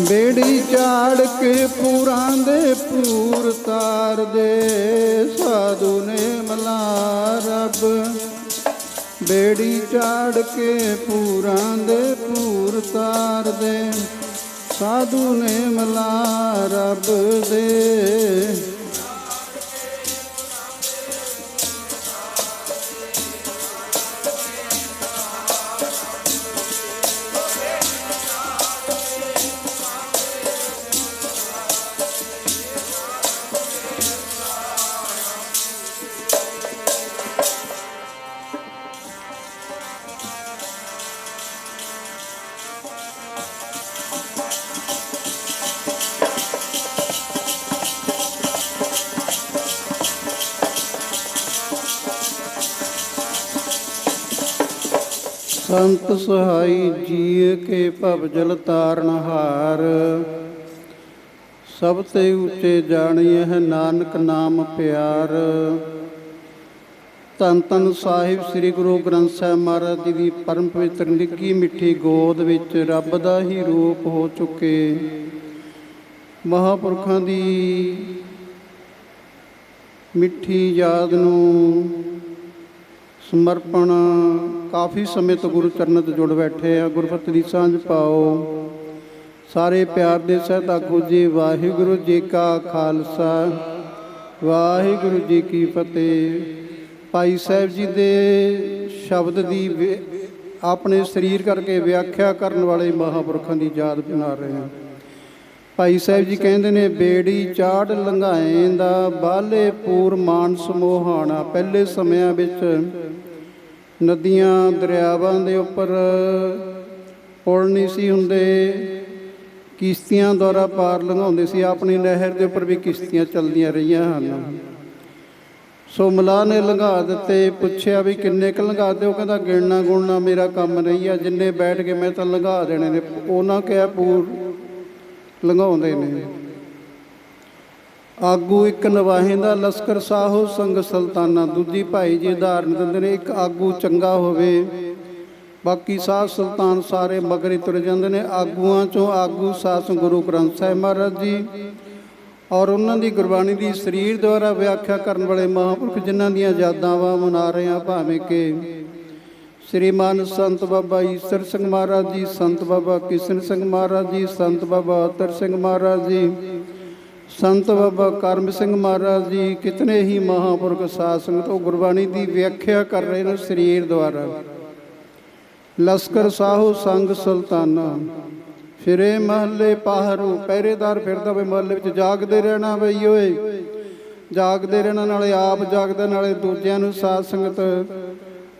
ਬੇੜੀ ਝਾੜ ਕੇ ਪੂਰਾਂ ਦੇ ਪੂਰ ਤਾਰ ਦੇ, ਸਾਧੂ ਨੇ ਮਲਾ ਰੱਬ। ਬੇੜੀ ਝਾੜ ਕੇ ਪੂਰਾਂ ਦੇ ਪੂਰ ਤਾਰ ਦੇ, ਸਾਧੂ ਨੇ ਮਲਾ ਰੱਬ ਦੇ। ਸੰਤ ਸਹਾਈ ਜੀਏ ਕੇ ਭਵ ਜਲ ਤਾਰਨ ਹਾਰ। ਸਭ ਤੇ ਉੱਚੇ ਜਾਣੀਏ ਹੈ ਨਾਨਕ ਨਾਮ ਪਿਆਰ। ਧੰਨ ਧੰਨ ਸਾਹਿਬ ਸ੍ਰੀ ਗੁਰੂ ਗ੍ਰੰਥ ਸਾਹਿਬ ਮਹਾਰਾਜ ਜੀ ਦੀ ਪਰਮ ਪਵਿੱਤਰ ਨਿੱਕੀ ਮਿੱਠੀ ਗੋਦ ਵਿੱਚ ਰੱਬ ਦਾ ਹੀ ਰੂਪ ਹੋ ਚੁੱਕੇ। ਮਹਾਪੁਰਖਾਂ ਦੀ ਮਿੱਠੀ ਯਾਦ ਨੂੰ ਸਮਰਪਣ ਕਾਫੀ ਸਮੇਂ ਤੋਂ ਗੁਰੂ ਚਰਨਾਂ ਤੇ ਜੁੜ ਬੈਠੇ ਆ। ਗੁਰਪਤਿ ਦੀ ਸਾਂਝ ਪਾਓ। ਸਾਰੇ ਪਿਆਰ ਦੇ ਸਹਿਤ ਆਖੋ ਜੀ, ਵਾਹਿਗੁਰੂ ਜੀ ਕਾ ਖਾਲਸਾ। ਵਾਹਿਗੁਰੂ ਜੀ ਕੀ ਫਤਿਹ। ਭਾਈ ਸਾਹਿਬ ਜੀ ਦੇ ਸ਼ਬਦ ਦੀ ਵਿ- ਆਪਣੇ ਸਰੀਰ ਕਰਕੇ ਵਿਆਖਿਆ ਕਰਨ ਵਾਲੇ ਮਹਾਪੁਰਖਾਂ ਦੀ ਯਾਦ ਬਣਾ ਰਹੇ ਹਾਂ। ਭਾਈ ਸਾਹਿਬ ਜੀ ਕਹਿੰਦੇ ਨੇ, ਬੇੜੀ ਚਾੜ ਲੰਘਾਏ ਦਾ ਬਾਲੇ ਪੂਰ ਮਾਨ ਸਮੋਹਾਣਾ ਪਹਿਲੇ ਸਮਿਆਂ ਵਿੱਚ ਨਦੀਆਂ ਦਰਿਆਵਾਂ ਦੇ ਉੱਪਰ ਪੁਲ ਨਹੀਂ ਸੀ ਹੁੰਦੇ, ਕਿਸ਼ਤੀਆਂ ਦੁਆਰਾ ਪਾਰ ਲੰਘਾਉਂਦੇ ਸੀ। ਆਪਣੀ ਨਹਿਰ ਦੇ ਉੱਪਰ ਵੀ ਕਿਸ਼ਤੀਆਂ ਚੱਲਦੀਆਂ ਰਹੀਆਂ ਹਨ। ਸੋ ਮਲਾਹ ਨੇ ਲੰਘਾ ਦਿੱਤੇ, ਪੁੱਛਿਆ ਵੀ ਕਿੰਨੇ ਕੁ ਲੰਘਾ ਦਿਓ ਕਹਿੰਦਾ, ਗਿਣਨਾ ਗੁਣਨਾ ਮੇਰਾ ਕੰਮ ਨਹੀਂ ਆ, ਜਿੰਨੇ ਬੈਠ ਕੇ ਮੈਂ ਤਾਂ ਲੰਘਾ ਦੇਣੇ ਨੇ। ਉਹਨਾਂ ਕਿਹਾ ਪੂਰ ਲੰਘਾਉਂਦੇ ਨੇ। ਆਗੂ ਇੱਕ ਨਵਾਹੇ ਦਾ ਲਸ਼ਕਰ ਸਾਹੋ, ਸੰਗ ਸੁਲਤਾਨਾ। ਦੂਜੀ ਭਾਈ ਜੀ ਉਦਾਹਰਨ ਦਿੰਦੇ ਨੇ, ਇੱਕ ਆਗੂ ਚੰਗਾ ਹੋਵੇ। ਬਾਕੀ ਸਾਧ ਸੁਲਤਾਨ ਸਾਰੇ ਮਗਰੇ ਤੁਰ ਜਾਂਦੇ ਨੇ। ਆਗੂਆਂ ਚੋਂ ਆਗੂ ਸਾਸ ਗੁਰੂ ਗ੍ਰੰਥ ਸਾਹਿਬ ਮਹਾਰਾਜ ਜੀ ਔਰ ਉਹਨਾਂ ਦੀ ਗੁਰਬਾਣੀ ਦੀ ਸਰੀਰ ਦੁਆਰਾ ਵਿਆਖਿਆ ਕਰਨ ਵਾਲੇ ਮਹਾਂਪੁਰਖ, ਜਿਨ੍ਹਾਂ ਦੀਆਂ ਯਾਦਾਂ ਮਨਾ ਰਹੇ ਆ ਭਾਵੇਂ ਕਿ ਸ੍ਰੀਮਾਨ ਸੰਤ ਬਾਬਾ ਈਸਰ ਸਿੰਘ ਮਹਾਰਾਜ ਜੀ, ਸੰਤ ਬਾਬਾ ਕਿਸ਼ਨ ਸਿੰਘ ਮਹਾਰਾਜ ਜੀ, ਸੰਤ ਬਾਬਾ ਅਤਰ ਸਿੰਘ ਮਹਾਰਾਜ ਜੀ ਸੰਤ ਬਾਬਾ ਕਰਮ ਸਿੰਘ ਮਹਾਰਾਜ ਜੀ ਕਿਤਨੇ ਹੀ ਮਹਾਂਪੁਰਖ ਸਾਧ ਸੰਗਤ ਉਹ ਗੁਰਬਾਣੀ ਦੀ ਵਿਆਖਿਆ ਕਰ ਰਹੇ ਨੇ ਸਰੀਰ ਦੁਆਰਾ। ਲਸ਼ਕਰ ਸਾਹੂ ਸੰਗ ਸੁਲਤਾਨਾ, ਫਿਰੇ ਮਹੱਲੇ ਪਾਹਰੂ, ਪਹਿਰੇਦਾਰ ਫਿਰਦਾ ਵੇ ਮਹੱਲੇ ਵਿੱਚ, ਜਾਗਦੇ ਰਹਿਣਾ ਬਈ ਓਏ ਜਾਗਦੇ ਰਹਿਣਾ ਨਾਲੇ ਆਪ ਜਾਗਦਾ, ਨਾਲੇ ਦੂਜਿਆਂ ਨੂੰ ਸਾਧ ਸੰਗਤ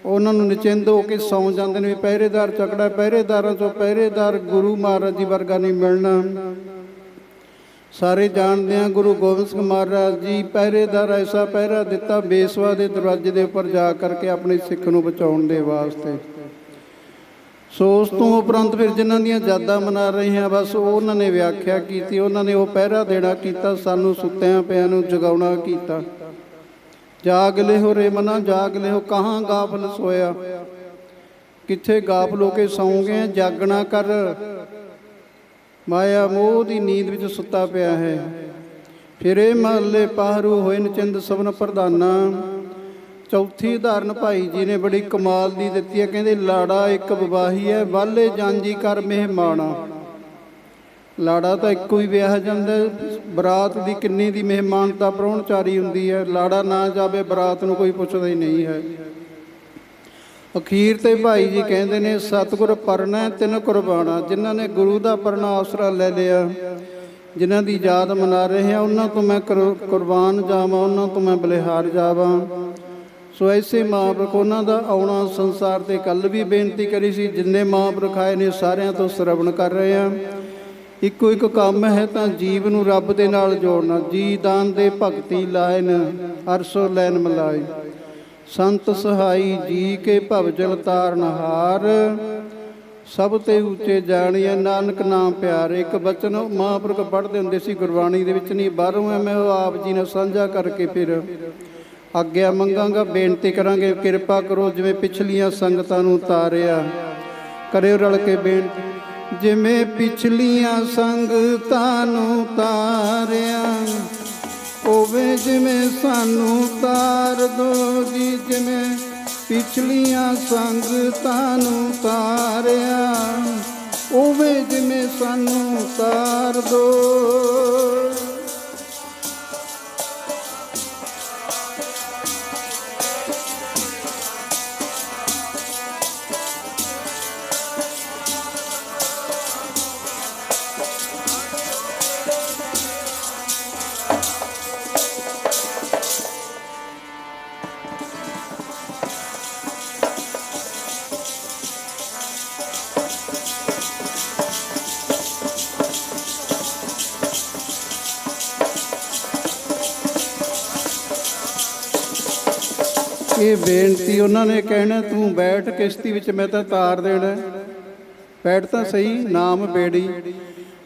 ਉਹਨਾਂ ਨੂੰ ਨਿਚਿੰਦ ਹੋ ਕੇ ਸੌਂ ਜਾਂਦੇ ਨੇ ਵੀ, ਪਹਿਰੇਦਾਰ ਚੱਕੜਾ ਪਹਿਰੇਦਾਰਾਂ ਤੋਂ ਪਹਿਰੇਦਾਰ ਗੁਰੂ ਮਹਾਰਾਜ ਜੀ ਵਰਗਾ ਨਹੀਂ ਮਿਲਣਾ। ਸਾਰੇ ਜਾਣਦੇ ਆ ਗੁਰੂ ਗੋਬਿੰਦ ਸਿੰਘ ਮਹਾਰਾਜ ਜੀ, ਪਹਿਰੇਦਾਰ ਐਸਾ ਪਹਿਰਾ ਦਿੱਤਾ, ਬੇਸਵਾ ਦੇ ਦਰਵਾਜ਼ੇ ਦੇ ਉੱਪਰ ਜਾ ਕਰਕੇ ਆਪਣੇ ਸਿੱਖ ਨੂੰ ਬਚਾਉਣ ਦੇ ਵਾਸਤੇ। ਸੋ ਉਸ ਤੋਂ ਉਪਰੰਤ ਫਿਰ ਜਿਨ੍ਹਾਂ ਦੀਆਂ ਯਾਦਾਂ ਮਨਾ ਰਹੇ ਹਾਂ, ਬਸ ਉਹਨਾਂ ਨੇ ਵਿਆਖਿਆ ਕੀਤੀ, ਉਹਨਾਂ ਨੇ ਉਹ ਪਹਿਰਾ ਦੇਣਾ ਕੀਤਾ, ਸਾਨੂੰ ਸੁੱਤਿਆਂ ਪਿਆਂ ਨੂੰ ਜਗਾਉਣਾ ਕੀਤਾ। ਜਾਗ ਲਿਓ ਰੇ ਮਨਾ, ਜਾਗ ਲਿਓ ਕਹਾਂ ਗਾਫਲ ਸੋਇਆ? ਕਿੱਥੇ ਗਾਫਲ ਹੋ ਕੇ ਸੌਂ ਗਏ? ਜਾਗਣਾ ਕਰ ਮਾਇਆ ਮੋਹ ਦੀ ਨੀਂਦ ਵਿੱਚ ਸੁੱਤਾ ਪਿਆ ਹੈ। ਫਿਰੇ ਮਹੱਲੇ ਪਾਹਰੂ ਹੋਏ ਨਚਿੰਦ ਸਭਨ ਪ੍ਰਧਾਨਾ। ਚੌਥੀ ਉਦਾਹਰਨ ਭਾਈ ਜੀ ਨੇ ਬੜੀ ਕਮਾਲ ਦੀ ਦਿੱਤੀ ਹੈ। ਕਹਿੰਦੇ, ਲਾੜਾ ਇੱਕ ਵਿਵਾਹੀ ਹੈ, ਵਾਲੇ ਜਾਂਜੀ ਕਰ ਮਹਿਮਾਨਾ। ਲਾੜਾ ਤਾਂ ਇੱਕੋ ਹੀ ਵਿਆਹ ਜਾਂਦਾ ਬਰਾਤ ਦੀ ਕਿੰਨੀ ਦੀ ਮਹਿਮਾਨਤਾ ਪ੍ਰਾਹੁਣਚਾਰੀ ਹੁੰਦੀ ਹੈ। ਲਾੜਾ ਨਾ ਜਾਵੇ, ਬਰਾਤ ਨੂੰ ਕੋਈ ਪੁੱਛਦਾ ਹੀ ਨਹੀਂ ਹੈ। ਅਖੀਰ ਤੇ ਭਾਈ ਜੀ ਕਹਿੰਦੇ ਨੇ, ਸਤਿਗੁਰ ਪਰਣਾ ਤਿੰਨ ਕੁਰਬਾਨਾ, ਜਿਨ੍ਹਾਂ ਨੇ ਗੁਰੂ ਦਾ ਪਰਣਾ ਆਸਰਾ ਲੈ ਲਿਆ। ਜਿਨ੍ਹਾਂ ਦੀ ਯਾਦ ਮਨਾ ਰਹੇ ਆ ਉਹਨਾਂ ਤੋਂ ਮੈਂ ਕੁਰ- ਕੁਰਬਾਨ ਜਾਵਾਂ, ਉਹਨਾਂ ਤੋਂ ਮੈਂ ਬਲਿਹਾਰ ਜਾਵਾਂ। ਸੋ ਐਸੇ ਮਹਾਂਪੁਰਖ ਉਹਨਾਂ ਦਾ ਆਉਣਾ ਸੰਸਾਰ ਤੇ ਕੱਲ ਵੀ ਬੇਨਤੀ ਕਰੀ ਸੀ, ਜਿੰਨੇ ਮਹਾਂਪੁਰਖ ਆਏ ਨੇ, ਸਾਰਿਆਂ ਤੋਂ ਸਰਵਣ ਕਰ ਰਹੇ ਆ ਇੱਕੋ ਇੱਕ ਕੰਮ ਹੈ ਤਾਂ ਜੀਵ ਨੂੰ ਰੱਬ ਦੇ ਨਾਲ ਜੋੜਨਾ, ਜੀ ਦਾਨ ਦੇ ਭਗਤੀ ਲਾਇਨ, ਅਰਸੋ ਲੈਨ ਮਲਾਈ ਸੰਤ ਸਹਾਈ ਜੀ ਕੇ ਭਵ ਤਾਰਨਹਾਰ, ਸਭ ਤੇ ਉੱਚੇ ਜਾਣੀਏ ਨਾਨਕ ਨਾਮ ਪਿਆਰੇ। ਇੱਕ ਬਚਨ ਮਹਾਂਪੁਰਖ ਪੜ੍ਹਦੇ ਹੁੰਦੇ ਸੀ, ਗੁਰਬਾਣੀ ਦੇ ਵਿੱਚ ਨਹੀਂ ਬਾਹਰੋਂ ਐ ਮੈਂ ਉਹ ਆਪ ਜੀ ਨਾਲ ਸਾਂਝਾ ਕਰਕੇ ਫਿਰ ਆਗਿਆ ਮੰਗਾਂਗਾ, ਬੇਨਤੀ ਕਰਾਂਗੇ, ਕਿਰਪਾ ਕਰੋ ਜਿਵੇਂ ਪਿਛਲੀਆਂ ਸੰਗਤਾਂ ਨੂੰ ਤਾਰਿਆ ਕਰਿਓ ਰਲ ਕੇ ਬੇਨਤੀ, ਜਿਵੇਂ ਪਿਛਲੀਆਂ ਸੰਗਤਾਂ ਨੂੰ ਤਾਰਿਆ ਜਿਵੇਂ ਸਾਨੂੰ ਤਾਰ ਦੋ ਜੀ ਜਿਵੇਂ ਪਿਛਲੀਆਂ ਸੰਗਤਾਂ ਨੂੰ ਤਾਰਿਆ। ਉਵੇਂ ਜਿਵੇਂ ਸਾਨੂੰ ਤਾਰ ਦੋ ਇਹ ਬੇਨਤੀ ਉਹਨਾਂ ਨੇ ਕਹਿਣਾ, ਤੂੰ ਬੈਠ ਕਿਸ਼ਤੀ ਵਿੱਚ, ਮੈਂ ਤਾਂ ਤਾਰ ਦੇਣਾ ਬੈਠ ਤਾਂ ਸਹੀ, ਨਾਮ ਬੇੜੀ।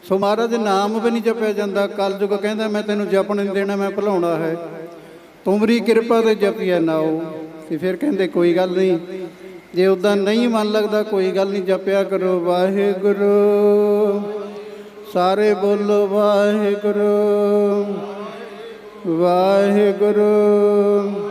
ਸੋ ਮਹਾਰਾਜ, ਨਾਮ ਵੀ ਨਹੀਂ ਜਪਿਆ ਜਾਂਦਾ। ਕਲਯੁਗ ਕਹਿੰਦਾ, ਮੈਂ ਤੈਨੂੰ ਜਪਣ ਨਹੀਂ ਦੇਣਾ, ਮੈਂ ਭੁਲਾਉਣਾ ਹੈ। ਤੁਮਰੀ ਕਿਰਪਾ ਤੇ ਜਪਿਆ ਨਾਓ ਤੇ ਫਿਰ ਕਹਿੰਦੇ, ਕੋਈ ਗੱਲ ਨਹੀਂ। ਜੇ ਉਦਾਂ ਨਹੀਂ ਮਨ ਲੱਗਦਾ, ਕੋਈ ਗੱਲ ਨਹੀਂ। ਜਪਿਆ ਕਰੋ, ਵਾਹਿਗੁਰੂ। ਸਾਰੇ ਬੋਲੋ, ਵਾਹਿਗੁਰੂ। ਵਾਹਿਗੁਰੂ।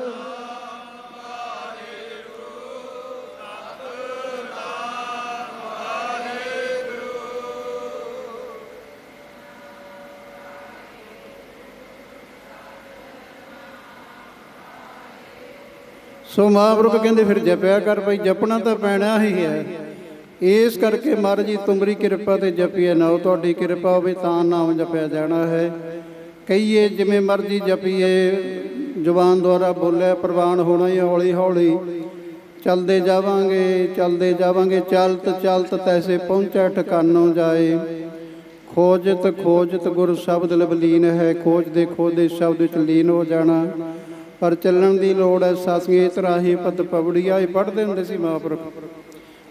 ਸੋ ਮਹਾਂਪੁਰਖ ਕਹਿੰਦੇ ਫਿਰ ਜਪਿਆ ਕਰ ਭਾਈ, ਜਪਣਾ ਤਾਂ ਪੈਣਾ ਹੀ ਹੈ। ਇਸ ਕਰਕੇ ਮਹਾਰਾਜ ਜੀ, ਤੁਮਰੀ ਕਿਰਪਾ ਤੇ ਜਪੀਏ, ਨਾ ਤੁਹਾਡੀ ਕਿਰਪਾ ਹੋਵੇ ਤਾਂ ਨਾਮ ਜਪਿਆ ਜਾਣਾ ਹੈ। ਕਹੀਏ, ਜਿਵੇਂ ਮਰਜ਼ੀ ਜਪੀਏ ਜ਼ੁਬਾਨ ਦੁਆਰਾ ਬੋਲਿਆ, ਪ੍ਰਵਾਨ ਹੋਣਾ ਹੀ ਹੌਲੀ ਹੌਲੀ। ਚਲਦੇ ਜਾਵਾਂਗੇ, ਚੱਲਦੇ ਜਾਵਾਂਗੇ, ਚਲਤ ਚਲਤ ਤੈਸੇ ਪਹੁੰਚਾ ਠਿਕਾਨੋਂ ਜਾਏ। ਖੋਜਤ ਖੋਜਤ ਗੁਰ ਸ਼ਬਦ ਲਬਲੀਨ ਹੈ, ਖੋਜਦੇ ਖੋਜਦੇ ਸ਼ਬਦ ਵਿੱਚ ਲੀਨ ਹੋ ਜਾਣਾ। ਪਰ ਚੱਲਣ ਦੀ ਲੋੜ ਹੈ। ਸਾਸੀਏ ਤਰਾਹੀ ਪਦ ਪਵੜੀਆ ਇਹ ਪੜ੍ਹਦੇ ਹੁੰਦੇ ਸੀ ਮਹਾਂਪੁਰਖ।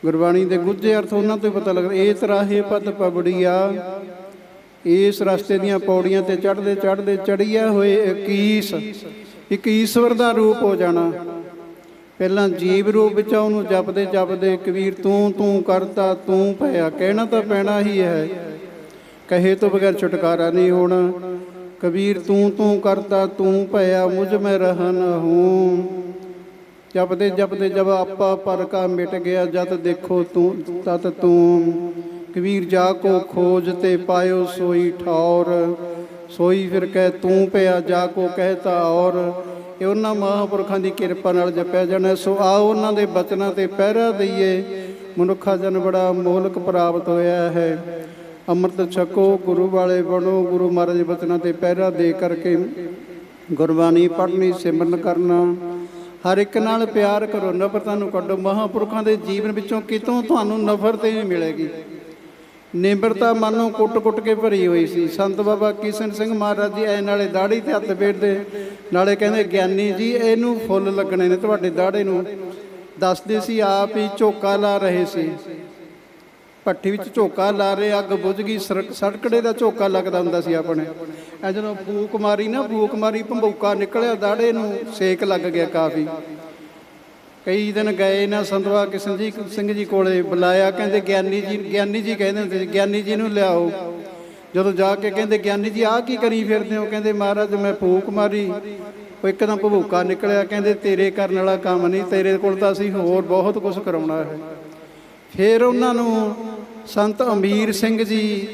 ਗੁਰਬਾਣੀ ਦੇ ਗੁੱਝੇ ਅਰਥ ਉਹਨਾਂ ਤੋਂ ਪਤਾ ਲੱਗਦਾ। ਇਹ ਤਰਾਹੇ ਪਤ ਪਵੜੀਆ ਇਸ ਰਸਤੇ ਦੀਆਂ ਪੌੜੀਆਂ ਤੇ ਚੜ੍ਹਦੇ ਚੜ੍ਹਦੇ ਚੜੀਆ ਹੋਏ 21 ਇੱਕ ਈਸ਼ਵਰ ਦਾ ਰੂਪ ਹੋ ਜਾਣਾ। ਪਹਿਲਾਂ ਜੀਵ ਰੂਪ ਵਿੱਚ ਉਹਨੂੰ ਜਪਦੇ ਜਪਦੇ ਕਬੀਰ ਤੂੰ ਤੂੰ ਕਰਤਾ, ਤੂੰ ਭਇਆ, ਕਹਿਣਾ ਤਾਂ ਪੈਣਾ ਹੀ ਹੈ। ਕਹੇ ਤੋਂ ਬਗੈਰ ਛੁਟਕਾਰਾ ਨਹੀਂ ਹੋਣਾ। ਕਬੀਰ ਤੂੰ ਤੂੰ ਕਰਤਾ ਤੂੰ ਭਇਆ ਮੁਝ ਮੈਂ ਰਹਨ ਹੂੰ। ਜਪਦੇ ਜਪਦੇ ਜਬ ਆਪਾ ਪਰ ਕਾ ਮਿਟ ਗਿਆ ਜਦ ਦੇਖੋ ਤੂੰ, ਤਤ ਤੂੰ। ਕਬੀਰ ਜਾ ਕੋ ਖੋਜ ਤੇ ਪਾਇਓ ਸੋਈ ਠੌਰ। ਸੋਈ ਫਿਰ ਕਹਿ ਤੂੰ ਪਿਆ, ਜਾ ਕੋ ਕਹਿਤਾ ਔਰ। ਇਹ ਉਹਨਾਂ ਮਹਾਂਪੁਰਖਾਂ ਦੀ ਕਿਰਪਾ ਨਾਲ ਜਪਿਆ ਜਾਣਾ ਸੋ ਆਓ ਉਹਨਾਂ ਦੇ ਬਚਨਾਂ ਤੇ ਪਹਿਰਾ ਦਈਏ। ਮਨੁੱਖਾ ਜਨ ਬੜਾ ਮੋਲਕ ਪ੍ਰਾਪਤ ਹੋਇਆ ਹੈ। ਅੰਮ੍ਰਿਤ ਛਕੋ, ਗੁਰੂ ਵਾਲੇ ਬਣੋ, ਗੁਰੂ ਮਹਾਰਾਜ ਦੇ ਬਚਨਾਂ ਤੇ ਪਹਿਰਾ ਦੇ ਕਰਕੇ ਗੁਰਬਾਣੀ ਪੜ੍ਹਨੀ, ਸਿਮਰਨ ਕਰਨਾ। ਹਰ ਇੱਕ ਨਾਲ ਪਿਆਰ ਕਰੋ, ਨਫ਼ਰਤਾਂ ਨੂੰ ਕੱਢੋ। ਮਹਾਂਪੁਰਖਾਂ ਦੇ ਜੀਵਨ ਵਿੱਚੋਂ ਕਿਤੋਂ ਤੁਹਾਨੂੰ ਨਫ਼ਰਤ ਹੀ ਮਿਲੇਗੀ। ਨਿਮਰਤਾ ਮਨ ਕੁੱਟ-ਕੁੱਟ ਕੇ ਭਰੀ ਹੋਈ ਸੀ। ਸੰਤ ਬਾਬਾ ਕਿਸ਼ਨ ਸਿੰਘ ਮਹਾਰਾਜ ਜੀ ਐ ਨਾਲੇ ਦਾੜੀ ਤੇ ਹੱਥ ਫੇਰਦੇ, ਨਾਲੇ ਕਹਿੰਦੇ, ਗਿਆਨੀ ਜੀ, ਇਹਨੂੰ ਫੁੱਲ ਲੱਗਣੇ ਨੇ, ਤੁਹਾਡੇ ਦਾੜੇ ਨੂੰ। ਦੱਸਦੇ ਸੀ, ਆਪ ਹੀ ਝੋਕਾ ਲਾ ਰਹੇ ਸੀ। ਭੱਠੀ ਵਿੱਚ ਝੋਕਾ ਲਾ ਰਹੇ, ਅੱਗ ਬੁਝ ਗਈ, ਸੜਕ- ਸੜਕੜੇ ਦਾ ਝੋਕਾ ਲੱਗਦਾ ਹੁੰਦਾ ਸੀ ਆਪਣੇ। ਐ ਜਦੋਂ ਫੂਕ ਮਾਰੀ ਨਾ ਫੂਕ ਮਾਰੀ ਭੰਬੂਕਾ ਨਿਕਲਿਆ, ਦਾੜੇ ਨੂੰ ਸੇਕ ਲੱਗ ਗਿਆ ਕਾਫੀ। ਕਈ ਦਿਨ ਗਏ ਨਾ ਸੰਤਵਾ ਕਿਸ਼ਨ ਜੀ, ਸਿੰਘ ਜੀ ਕੋਲੇ ਬੁਲਾਇਆ, ਕਹਿੰਦੇ ਗਿਆਨੀ ਜੀ ਗਿਆਨੀ ਜੀ ਕਹਿੰਦੇ ਹੁੰਦੇ ਸੀ, ਗਿਆਨੀ ਜੀ ਨੂੰ ਲਿਆਓ। ਜਦੋਂ ਜਾ ਕੇ ਕਹਿੰਦੇ, ਗਿਆਨੀ ਜੀ ਆਹ ਕੀ ਕਰੀ ਫਿਰਦੇ ਹੋ? ਕਹਿੰਦੇ, ਮਹਾਰਾਜ, ਮੈਂ ਫੂਕ ਮਾਰੀ। ਉਹ ਇੱਕਦਮ ਭਬੂਕਾ ਨਿਕਲਿਆ, ਕਹਿੰਦੇ, ਤੇਰੇ ਕਰਨ ਵਾਲਾ ਕੰਮ ਨਹੀਂ, ਤੇਰੇ ਕੋਲ ਤਾਂ ਅਸੀਂ ਹੋਰ ਬਹੁਤ ਕੁਝ ਕਰਾਉਣਾ ਹੈ। ਫਿਰ ਉਹਨਾਂ ਨੂੰ ਸੰਤ ਅਮੀਰ ਸਿੰਘ ਜੀ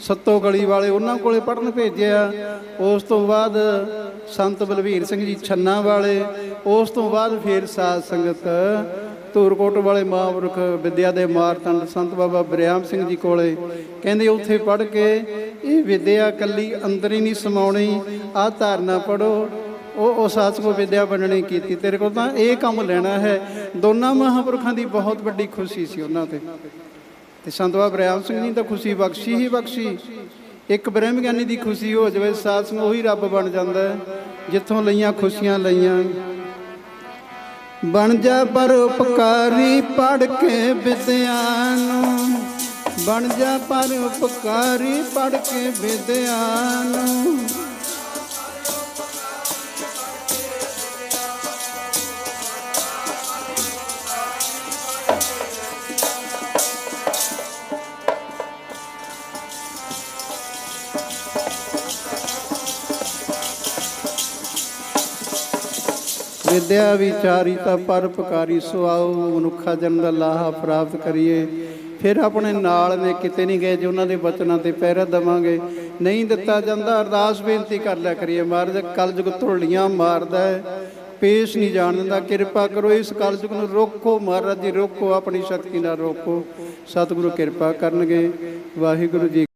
ਸੱਤੋ ਗਲੀ ਵਾਲੇ ਉਹਨਾਂ ਕੋਲੇ ਪੜਨ ਭੇਜਿਆ। ਉਸ ਤੋਂ ਬਾਅਦ ਸੰਤ ਬਲਵੀਰ ਸਿੰਘ ਜੀ ਛੰਨਾ ਵਾਲੇ, ਉਸ ਤੋਂ ਬਾਅਦ ਫਿਰ ਸਾਧ ਸੰਗਤ ਧੂਰਕੋਟ ਵਾਲੇ ਮਹਾਂਪੁਰਖ ਵਿਦਿਆ ਦੇ ਮਾਰਤੰਡ ਸੰਤ ਬਾਬਾ ਬਰਿਆਮ ਸਿੰਘ ਜੀ ਕੋਲੇ। ਕਹਿੰਦੇ ਉੱਥੇ ਪੜ ਕੇ ਇਹ ਵਿਦਿਆ ਕੱਲੀ ਅੰਦਰ ਹੀ ਨਹੀਂ ਸਮਾਉਣੀ, ਆਹ ਧਾਰਨਾ ਪੜੋ ਉਹ ਉਹ ਸਾਸਕੋ ਵਿਦਿਆ ਬਣਨੀ ਕੀਤੀ। ਤੇਰੇ ਕੋਲ ਤਾਂ ਇਹ ਕੰਮ ਲੈਣਾ ਹੈ। ਦੋਨਾਂ ਮਹਾਂਪੁਰਖਾਂ ਦੀ ਬਹੁਤ ਵੱਡੀ ਖੁਸ਼ੀ ਸੀ ਉਹਨਾਂ ਤੇ। ਤੇ ਸੰਤ ਬਾਬਾ ਬਰਿਆਮ ਸਿੰਘ ਜੀ ਤਾਂ ਖੁਸ਼ੀ ਬਖਸ਼ੀ ਹੀ ਬਖਸ਼ੀ। ਇੱਕ ਬ੍ਰਹਮ ਗਿਆਨੀ ਦੀ ਖੁਸ਼ੀ ਹੋ ਜਾਵੇ, ਸਾਧ ਸੰਗ ਉਹੀ ਰੱਬ ਬਣ ਜਾਂਦਾ ਜਿੱਥੋਂ ਲਈਆਂ ਖੁਸ਼ੀਆਂ ਲਈਆਂ। ਬਣ ਜਾ ਪਰਉਪਕਾਰੀ ਪੜ ਕੇ ਵਿਦਿਆ ਨੂੰ। ਬਣ ਜਾ ਪਰਉਪਕਾਰੀ ਪੜ ਕੇ ਵਿਦਿਆ ਨੂੰ। ਵਿਦਿਆ ਵਿਚਾਰੀ ਤਾਂ ਪਰਉਪਕਾਰੀ ਸੁਆਉ, ਮਨੁੱਖਾ ਜਨਮ ਦਾ ਲਾਹਾ ਪ੍ਰਾਪਤ ਕਰੀਏ। ਫਿਰ ਆਪਣੇ ਨਾਲ ਨੇ ਕਿਤੇ ਨਹੀਂ ਗਏ ਜੇ ਉਹਨਾਂ ਦੇ ਬਚਨਾਂ ਤੇ ਪਹਿਰਾ ਦਵਾਂਗੇ। ਨਹੀਂ ਦਿੱਤਾ ਜਾਂਦਾ, ਅਰਦਾਸ ਬੇਨਤੀ ਕਰ ਲਿਆ ਕਰੀਏ ਮਹਾਰਾਜ, ਕਲਯੁਗ ਧੁਰਲੀਆਂ ਮਾਰਦਾ ਹੈ। ਪੇਸ਼ ਨਹੀਂ ਜਾਣ ਦਿੰਦਾ, ਕਿਰਪਾ ਕਰੋ ਇਸ ਕਲਯੁਗ ਨੂੰ ਰੋਕੋ ਮਹਾਰਾਜ ਜੀ, ਰੋਕੋ ਆਪਣੀ ਸ਼ਕਤੀ ਨਾਲ ਰੋਕੋ। ਸਤਿਗੁਰੂ ਕਿਰਪਾ ਕਰਨਗੇ, ਵਾਹਿਗੁਰੂ ਜੀ